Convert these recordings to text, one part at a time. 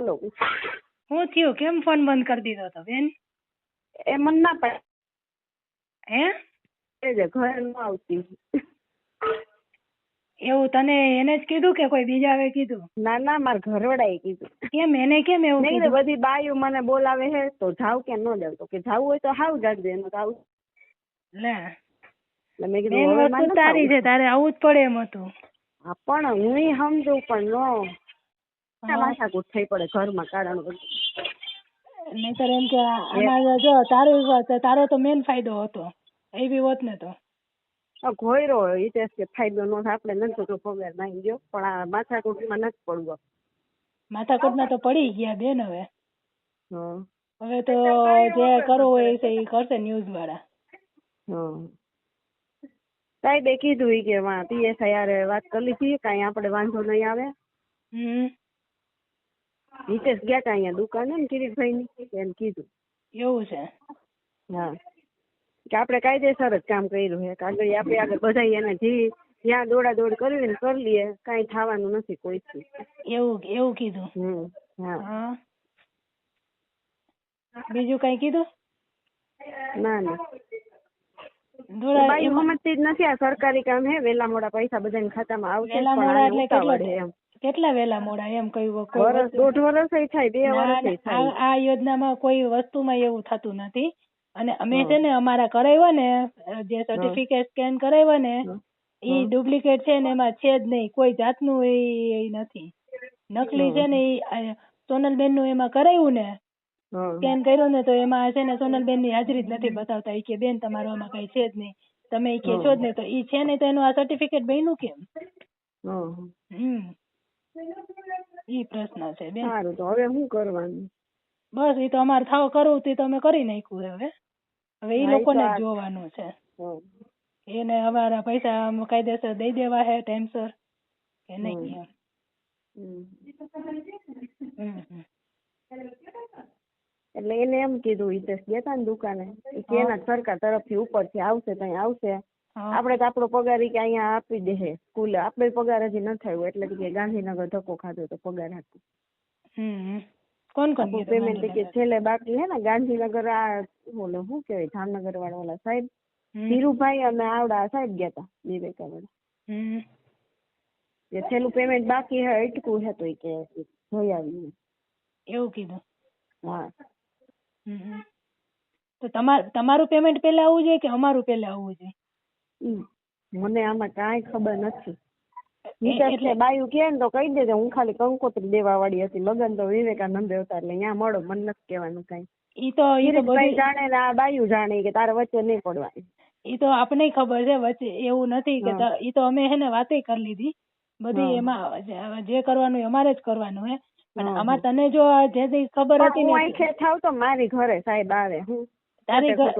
બોલો. હું થયું. કેમ ફોન બંધ કરી દીધો તો બેન? એ મન ના પાડે. હે? છે ઘરે ન આવતી. એવું તને એને જ કીધું કે કોઈ બીજાએ કીધું? ના ના માર ઘરવાળાએ કીધું. કેમ? એને કેમ એવું નહીં બધી બાઈઓ મને બોલાવે હે તો જાવ કે ન જાવ? તો કે જાવું હોય તો હાવ જાગજે એનો આવું. લે. મેં કીધું તારી છે. તારે આવું જ પડે એમ હતું. હા પણ હું સમજુ પણ નો. માથાકૂટ થઈ પડે ઘરમાં કારણ નહીતર એમ કે આમાં જો તારો તારો તો મેન ફાયદો હતો. એ બી હોત ને તો. ઘોયરો હિતેશ કે ફાયદો ન આપણે નથી તો પગાર નાખી ગયો પણ આ માથાકૂટમાં નથી પડવો. માથાકૂટમાં તો પડી ગયા બેન હવે. હવે તો જે કરવું હોય છે એ કરશે ન્યૂઝ વાળા સાહેબે કીધું કે પીએસઆઈ હારે વાત કરી લીધી કાંઈ આપણે વાંધો નહીં આવે. હમ. હિતેશ ગયા તા અહીંયા દુકાને ને કિરીટભાઈની એમ કીધું. એવું છે? હા. કે આપણે કાયદેસર જ કામ કર્યું છે. કાગળ આપણે આગળ બધા એને જે જ્યાં દોડા દોડ કરવી ને કરી લઈએ કાંઈ થવાનું નથી કોઈથી. એવું એવું કીધું? હમ હા. બીજું કઈ કીધું? ના ના. બાઈ એમાં જ નથી આ સરકારી કામ હે વેલા મોડા પૈસા બધાના ખાતામાં આવશે એમ મોડા એટલે ઉતાવળ કેટલો વહેલા મોડા એમ કહ્યું વર્ષ દોઢ વર્ષ થાય બે વર્ષ થાય. આ યોજનામાં કોઈ વસ્તુમાં એવું થતું નથી. અને અમે છે ને અમારા કરાવ્યા ને જે સર્ટિફિકેટ સ્કેન કરાવ્યા ને એ ઈ ડુપ્લિકેટ છે ને એમાં છે જ નહીં કોઈ જાતનું એ એ નથી. નકલી છે ને ઈ સોનલબેનનું એમાં કરાવ્યું ને સ્કેન કર્યું ને તો એમાં છે ને સોનલબેનની હાજરી જ નથી બતાવતા. ઈ કે બેન તમારું આમાં કઈ છે જ નહીં. તમે ઈ કે છો જ નહીં. તો ઈ છે ને તો એનું આ સર્ટિફિકેટ બન્યું કેમ? હમ. ઈ પ્રશ્ન છે બેન. સારું તો હવે હું કરવાનું? બસ ઈ તો અમારે થાવ કરવું તે અમે કરી નાખ્યું હવે. હવે ઈ લોકોને જોવાનું છે. એને અમારા પૈસા કાયદેસર દઈ દેવા હે ટાઈમસર. કે નહીં એમ. હમ. હમ, હમ. એટલે એને એમ કીધું હિતેશ ગયા તા ને દુકાને? કે એના સરકાર તરફથી ઉપરથી આવશે ત્યાં આવશે. આપણે તો આપણો પગાર કે અહીંયા આપી દે હે સ્કૂલે. આપણે પગાર હજી ન થયો એટલે કે ગાંધીનગર ધક્કો ખાધો તો પગાર હતો. કોણ કોણ હતું પેમેન્ટ કે? છેલ્લે બાકી હે ને ગાંધીનગર આ ઓલો શું કહેવાય જામનગર વાળા ઓલા સાહેબ ધીરુભાઈ અને આવડા સાહેબ ગયા તા વિવેકાનંદ હમ. જે છેલ્લું પેમેન્ટ બાકી હે અટકું હે તો એ કે જોઈ આવી એવું કીધું? હા. તો તમાર તમારું પેમેન્ટ પહેલા આવવું જોઈએ કે અમારું પહેલા આવવું જોઈએ? મને આમાં કાંઈ ખબર નથી. એટલે છે બાયું કે ને તો કહી દેજો હું ખાલી કંકોત્રી દેવા વાળી હતી. લગન તો વિવેકાનંદ હતા એટલે ત્યાં મળો મને નથી કહેવાનું કાંઈ. ઈ તો ઈ તો બધું જાણે ને આ બાયું જાણે કે તારે વચ્ચે નહીં પડવાની. ઈ તો આપણને ખબર છે વચ્ચે એવું નથી કે ઈ તો અમે હેને વાતે કરી લીધી. બધી એમાં જે- કરવાનું અમારે જ કરવાનું હે. પણ આમાં તને જો જે ખબર હતી ને હું અહીં થાવ તો મારી ઘરે સાહેબ આવે. હું તારી ઘરે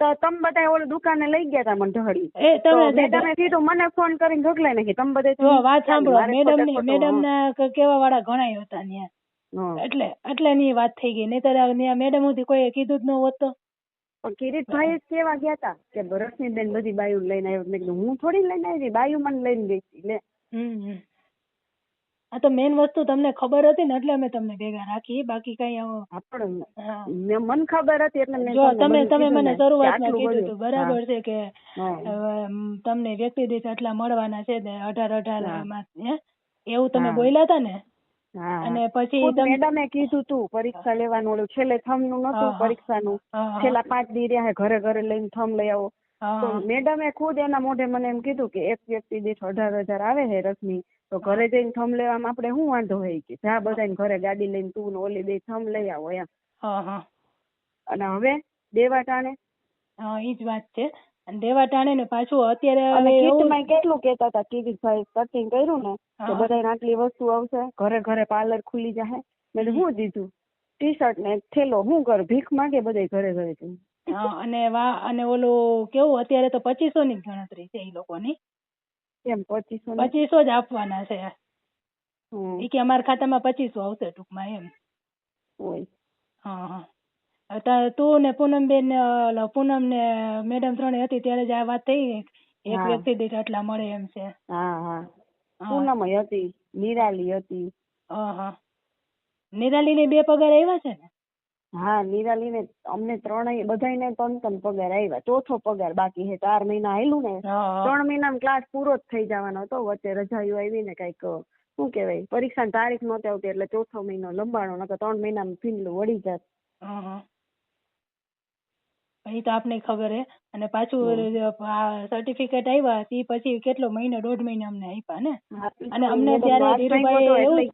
તો તમે બધા ઓલું દુકાને લઈ ગયા તા મને ઢળી. એ તમે મેડમે કીધું મને ફોન કરીને ઢોકલાઈ નાખી. તમે બધે જો વાત સાંભળો મેડમ ને મેડમ ના કેવા વાળા ઘણાય હતા ત્યાં એટલે એટલે ની વાત થઈ ગઈ. નહીતર ત્યાં મેડમ સુધી કોઈ કીધું જ ન હોત તો કિરીટભાઈ જ કેવા ગયા તા કે રશ્મિબેન બધી બાયું લઈને આવ્યો. મેં કીધું હું થોડી લઈને આવી? બાયું મને લઈને ગઈ લે. આ તો મેન વસ્તુ તમને ખબર હતી ને એટલે અમે તમને ભેગા રાખી. બાકી કઈ મને ખબર હતી એટલે જો તમે તમે મને શરૂઆતમાં કીધું હતું. બરાબર છે કે તમને વ્યક્તિ દીઠ આટલા મળવાના છે ને અઢાર અઢાર. માં હે? એવું તમે બોલ્યા હતા ને? અને પછી મેડમે કીધું તું પરીક્ષા લેવાનું ઓલું. છેલ્લે થમનું નતું પરીક્ષા પરીક્ષાનું છેલ્લા પાંચ દી રહ્યા ઘરે ઘરે લઈને થમ લઈ આવો. તો મેડમે ખુદ એના મોઢે મને એમ કીધું કે એક વ્યક્તિ દીઠ અઢાર હજાર આવે છે રશ્મિ તો ઘરે જઈને થમ લેવામાં આપણે શું વાંધો હોય કે? જા બધાને ઘરે ગાડી લઈને તું ને ઓલી બે થમ લઈ આવો એમ. હા હા. અને હવે દેવા ટાણે? હા ઈ જ વાત છે. અને દેવા ટાણે ને પાછું અત્યારે કીટમાં કેટલું કેતા હતા? કિરીટભાઈ કટિંગ કર્યું ને તો બધા બધાને આટલી વસ્તુ આવશે ઘરે ઘરે પાર્લર ખુલી જાય મેં શું દીધું ટી શર્ટ ને થેલો શું કર? ભીખ માંગે બધાય ઘરે ઘરે જઈને. હા અને વા અને ઓલું કેવું અત્યારે તો પચીસો ની જ ગણતરી છે ઈ લોકોની. કેમ પચીસો ને પચીસો જ આપવાના છે. ઈ કે અમારા ખાતામાં પચીસો આવશે ટૂંકમાં એમ. હોય હા હા. હવે તું ને પૂનમબેન બેન પૂનમ ને મેડમ ત્રણે હતી ત્યારે જ આ વાત થઈ. એક હા. વ્યક્તિ દીઠ આટલા મળે એમ છે. હા હા. હા. હતી. નિરાલી હતી. હા હા. નિરાલીને બે પગાર આવ્યા છે ને? હા નિરાલીને અમને ત્રણેય બધાયને ત્રણ ત્રણ પગાર આવ્યા ચોથો પગાર બાકી છે ચાર મહિના આયેલું ને ત્રણ મહિનામાં ક્લાસ પૂરો જ થઈ જવાનો હતો. વચ્ચે રજાઈઓ આવી ને કંઈક શું કહેવાય પરીક્ષાની તારીખ નહોતી આવતી એટલે ચોથો મહિનો લંબાણો નકર ત્રણ મહિનામાં ફીનલું વળી જાત. એ તો આપને ખબર હે. અને પાછું સર્ટિફિકેટ આવ્યા તે પછી કેટલો મહિનો દોઢ મહિના અમને આપ્યા ને? અને અમને ત્યારે એવું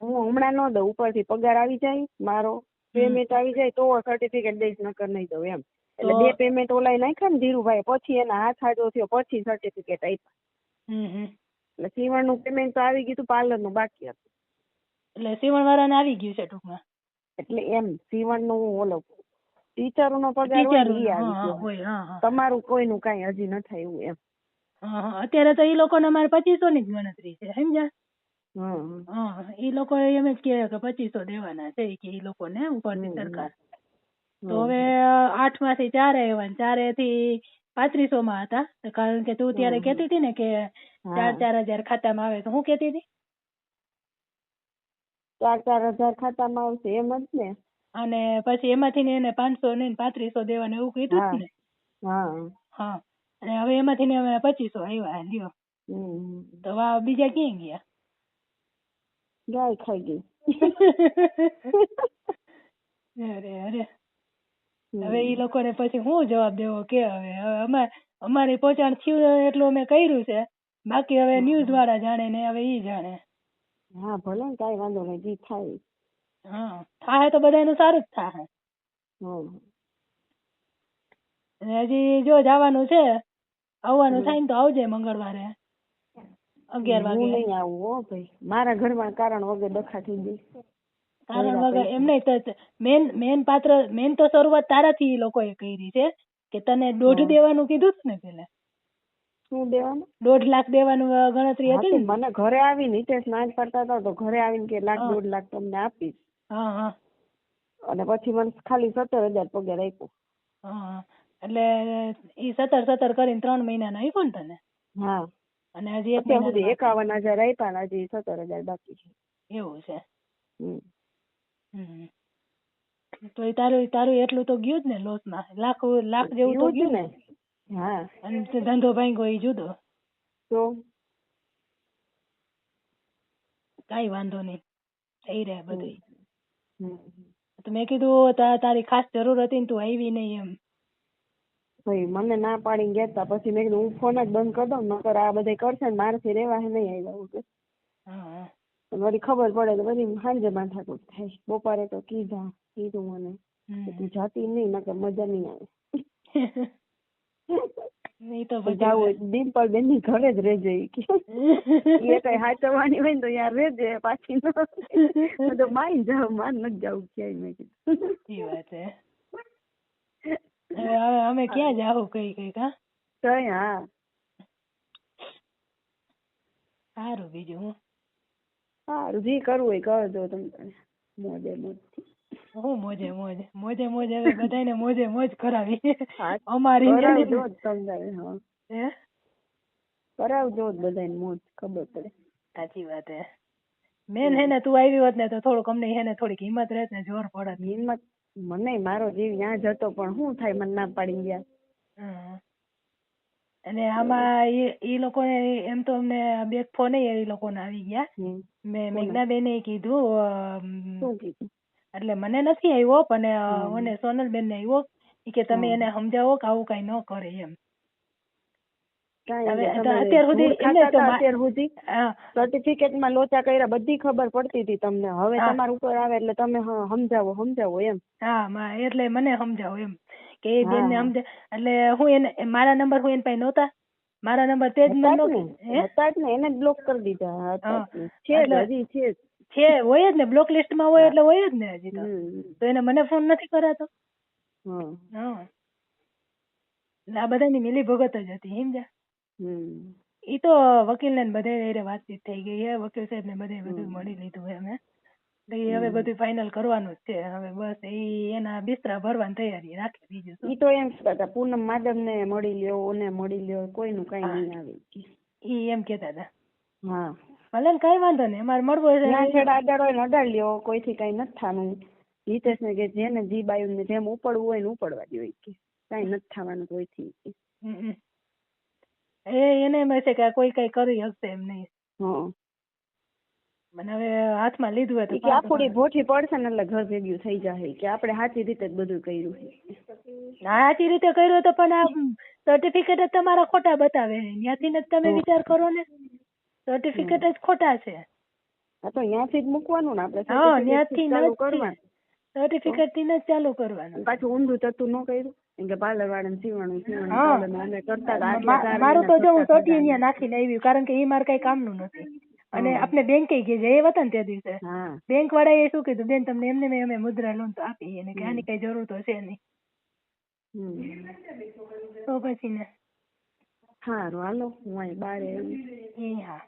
હું હમણાં ન દઉં ઉપરથી પગાર આવી જાય મારો. પેમેન્ટ આવી જાય તો સર્ટિફિકેટ દઈશ નકર નહીં દઉં એમ. એટલે બે પેમેન્ટ ઓલાય નાખ્યા ને ધીરુભાઈ પછી એના હાથ હાજો થયો પછી સર્ટિફિકેટ આપ્યા. એટલે સીવણનું પેમેન્ટ તો આવી ગયું પાર્લરનું બાકી હતું. એટલે સીવણ વાળાને આવી ગયું છે ટૂંકમાં? એટલે એમ સીવણનું ઓલો ટીચરનો પગાર હોય ટીચર આવી ગયો. તમારું કોઈનું કાંઈ હજી ન થયું એમ. હા હા અત્યારે તો એ લોકોને અમારે પચીસો ની જ ગણતરી છે સમજ્યા? હા એ લોકો એમ જ કે કે પચીસો દેવાના છે કે એ ઉપરની સરકાર. તો હવે આઠમાંથી ચારે આવ્યા ને ચારે થી પાંત્રીસો માં હતા. તો કારણ કે તું ત્યારે કેતી તી હતી ને કે ચાર ચાર હજાર ખાતામાં આવે તો હું કેતી હતી? ચાર ચાર હજાર ખાતામાં આવશે એમ જ ને? અને પછી એમાંથી ને એને પાંચસો ને પાંત્રીસો દેવાનું એવું કીધું. જ ને? હા. અને હવે એમાંથી ને પચીસો આવ્યા લ્યો. તો બીજા ક્યાં ગયા? ગાય ખાઈ ગઈ અરે અરે. હવે ઈ લોકોને પછી હું જવાબ દેવો કે હવે હવે અમારે અમારી પહોંચાણ થયું એટલું અમે કર્યું છે. બાકી હવે ન્યૂઝ વાળા જાણે ને હવે ઈ જાણે. હા ભલે ને કાંઈ વાંધો નહીં જી થાય. હા થાય તો બધાનું સારું જ થાય. હજી જો જવાનું છે આવવાનું થાય ને તો આવજે મંગળવારે. અગિયાર હું વાગે નહીં આવું હો ભાઈ. મારા ઘરમાં કારણ વગર ડખા થઈ ગઈ. કારણ વગર. એમ નહીં મેન મેન પાત્ર મેન તો શરૂઆત તારાથી એ લોકોએ કરી છે કે તને દોઢ દેવાનું કીધું ને પેલા? શું દેવાનું? દોઢ લાખ દેવાનું ગણતરી હતી મને ઘરે આવીને હિતેશ ના જ પાડતા હતા તો ઘરે આવીને કે લાખ હા. દોઢ લાખ તમને આપીશ. હા હા. અને પછી મને ખાલી સત્તર હજાર પગાર આપ્યો. હા એટલે ઈ સત્તર સત્તર કરીને ત્રણ મહિના નો આપ્યો ને તને? હા. અને હજી અત્યાર સુધી એકાવન હજાર આપ્યા ને હજી સત્તર હજાર બાકી છે. એવું છે. તો એ તારું તારું એટલું તો ગયું જ ને લોસમાં લાખ લાખ જેવું તો ગયું ને. હા. અને ધંધો ભાંગ્યો ઈ જુદો. તો? કઈ વાંધો નહીં. થઈ રહે બધું. તો મેં કીધું તારી ખાસ જરૂર હતી ને તું આવી નહીં એમ. ભાઈ મને ના પાડીને ગયા તા પછી મેં કીધું હું ફોન જ બંધ કરી દઉં નકર આ બધા કરશે ને મારાથી રહેવા નહીં આવ્યા હા મારી વળી ખબર પડે તો બધી સાંજે માથાકૂટ થાય. બપોરે તો કીધા કીધું મને કે તું જાતી નહીં નકર મજા નહીં આવે. તો બેનની ઘરે જ રહેજે કે. પછી એ કઈ હાચવવાની હોય ને તો યાર રહેજે પાછી હું તો માઈ જાવ માર નથી જવું ક્યાંય મેં કીધું. હવે અમે ક્યાં જાવું કઈ કઈ કા તોય હા. સારું બીજું હું? સારું જે કરવું હોય કરજો તમે. મોજે મોજથી. હું મોજે મોજ? મોજે મોજ હવે બધાને મોજે મોજ કરાવી. હા, અમારી કરાવજો જ હા. હે? કરાવજો જ બધાને મોજ ખબર પડે. સાચી વાત હે. મેન હે ને તું આવી હોત ને તો થોડુંક અમને હે ને થોડીક હિંમત રહેત ને જોર પડત. હિંમત મને મારો જીવ ત્યાં જ હતો પણ શું થાય મને ના પાડી ગયા. અને આમાં એ લોકો એમ તો અમને બે ફોન એ લોકો ના આવી ગયા. મેં મેઘના બેન કીધું કીધું? એટલે મને નથી આવ્યો પણ મને સોનલ બેન ને આવ્યો કે તમે એને સમજાવો કે આવું કઈ ન કરે એમ. કાંઈ હવે નહીં, તો તમે અત્યાર સુધી ધૂળ એમને ખાતા તો હતા મા- અત્યાર સુધી? હા. સર્ટિફિકેટમાં લોચા કર્યા બધી ખબર પડતી હતી તમને. હવે તમારા ઉપર આવે એટલે તમે સમજાવો સમજાવો એમ. હા એટલે મને સમજાવો એમ. કે એ બેન ને. એટલે હું એને મારા નંબર હું એની પાસે નહોતા. મારા નંબર તે જ મને ને? હતા જ ને એને બ્લોક કરી દીધા. છે હજી છે છે હોય જ ને બ્લોક લિસ્ટમાં હોય એટલે હોય જ ને હજી તો. એને મને ફોન નથી કરાતો. હા. હા. એટલે આ બધાની મિલી ભગત જ હતી સમજ્યા હમ. ઈ તો વકીલ ને બધે હારે વાતચીત થઈ ગઈ છે વકીલ સાહેબ ને બધે બધું મળી લીધું અમે એટલે ઈ હવે બધું ફાઇનલ કરવાનું જ છે. હવે બસ ઈ એના બિસ્તરા ભરવાની તૈયારી રાખે બીજું શું. ઈ તો એમ કહેતા હતા પૂનમ માડમ ને મળી લ્યો ઓને મળી લ્યો કોઈનું કઈ હા. નહીં આવે. ઈ એમ કેતા હતા. હા. ભલે ને કઈ વાંધો નહીં અમારે મળવું જ્યાં ના છેડા અડાડ હોય ને અડાડ લ્યો કોઈથી કઈ નથી થવાનું. હિતેશ ને કે જેને જી આવ્યું ને જેમ ઉપડવું હોય ને ઉપડવા દો ઈ કે. કઈ નથી થવાનું કોઈથી. થી હમ. એ એને એમ હશે કે આ કોઈ કઈ કરી હકશે એમ નહીં. મને હવે હાથમાં લીધું હતું કે આખુડી ભોઠી પડશે ને એટલે ઘર ભેગ્યું થઈ જાય કે આપણે સાચી રીતે જ બધું કર્યું છે ના સાચી રીતે કર્યું તો પણ આ સર્ટિફિકેટ જ તમારા ખોટા બતાવે ત્યાંથી જ તમે વિચાર કરો ને. સર્ટિફિકેટ જ ખોટા છે. તો ત્યાંથી જ મૂકવાનું ને આપણે હા ત્યાંથી સર્ટિફિકેટથી જ ચાલુ કરવાનું. પાછું ઊંધું થતું ન કર્યું. કે પાર્લર વાળાને અમે કરતા મારું તો જો હું સોટી અહીંયા નાખીને આવ્યું કારણ કે એ મારે કઈ કામનું નથી. અને આપણે બેંકે ગઈ જઈએ હતા ને તે દિવસે? હા. બેંક એ શું કીધું બેન તમને એમને મેં અમે મુદ્રા લોન તો આપી. અને કે આની કઈ જરૂર તો છે નહીં. હમ. તો પછી ને? સારું હાલો હું અહીં બારે એ હા.